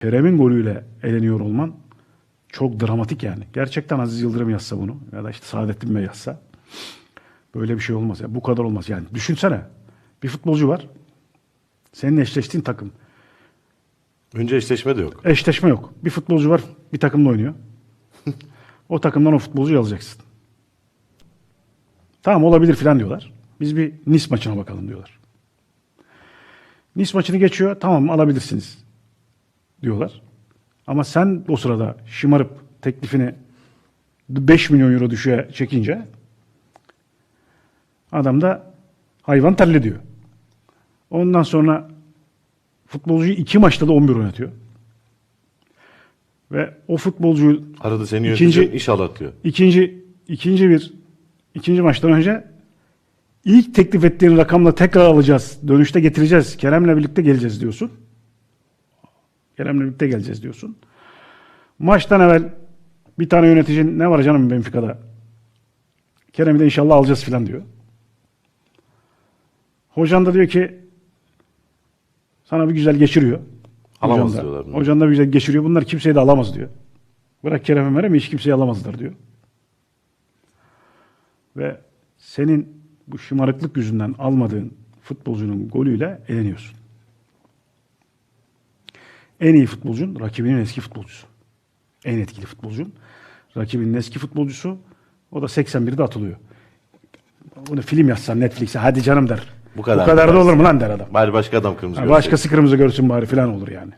Kerem'in golüyle eleniyor olman çok dramatik yani. Gerçekten Aziz Yıldırım yazsa bunu ya da işte Saadettin Bey yazsa böyle bir şey olmaz. Ya. Bu kadar olmaz yani. Düşünsene bir futbolcu var. Senin eşleştiğin takım. Önce eşleşme de yok. Eşleşme yok. Bir futbolcu var bir takımla oynuyor. o takımdan o futbolcuyu alacaksın. Tamam olabilir filan diyorlar. Biz bir Nice maçına bakalım diyorlar. Nice maçını geçiyor. Tamam alabilirsiniz diyorlar. Ama sen o sırada şımarıp teklifini 5 milyon euro düşüğe çekince adam da hayvan terli diyor. Ondan sonra futbolcuyu iki maçta da 11 oynatıyor. Ve o futbolcuyu Arada seni İkinci- inşallah diyor. ikinci ikinci bir ikinci maçtan önce ilk teklif ettiğin rakamla tekrar alacağız. Dönüşte getireceğiz. Kerem'le birlikte geleceğiz diyorsun. Kerem'le birlikte geleceğiz diyorsun. Maçtan evvel bir tane yöneticin ne var canım Benfica'da? Kerem'i de inşallah alacağız filan diyor. Hocan da diyor ki sana bir güzel geçiriyor. Alamaz Hocan da- diyorlar bunu. Hocan da bir güzel geçiriyor. Bunlar kimseyi de alamaz diyor. Bırak Kerem'i Merem'i hiç kimseyi alamazlar diyor. Ve senin bu şımarıklık yüzünden almadığın futbolcunun golüyle eleniyorsun. En iyi futbolcun rakibinin eski futbolcusu. En etkili futbolcun rakibinin eski futbolcusu. O da 81'de atılıyor. Bunu film yazsan Netflix'e hadi canım der. Bu kadar Bu kadar da olur mu lan der adam. Bari başka adam kırmızı Ha, görseydi. başkası kırmızı görsün bari falan olur yani.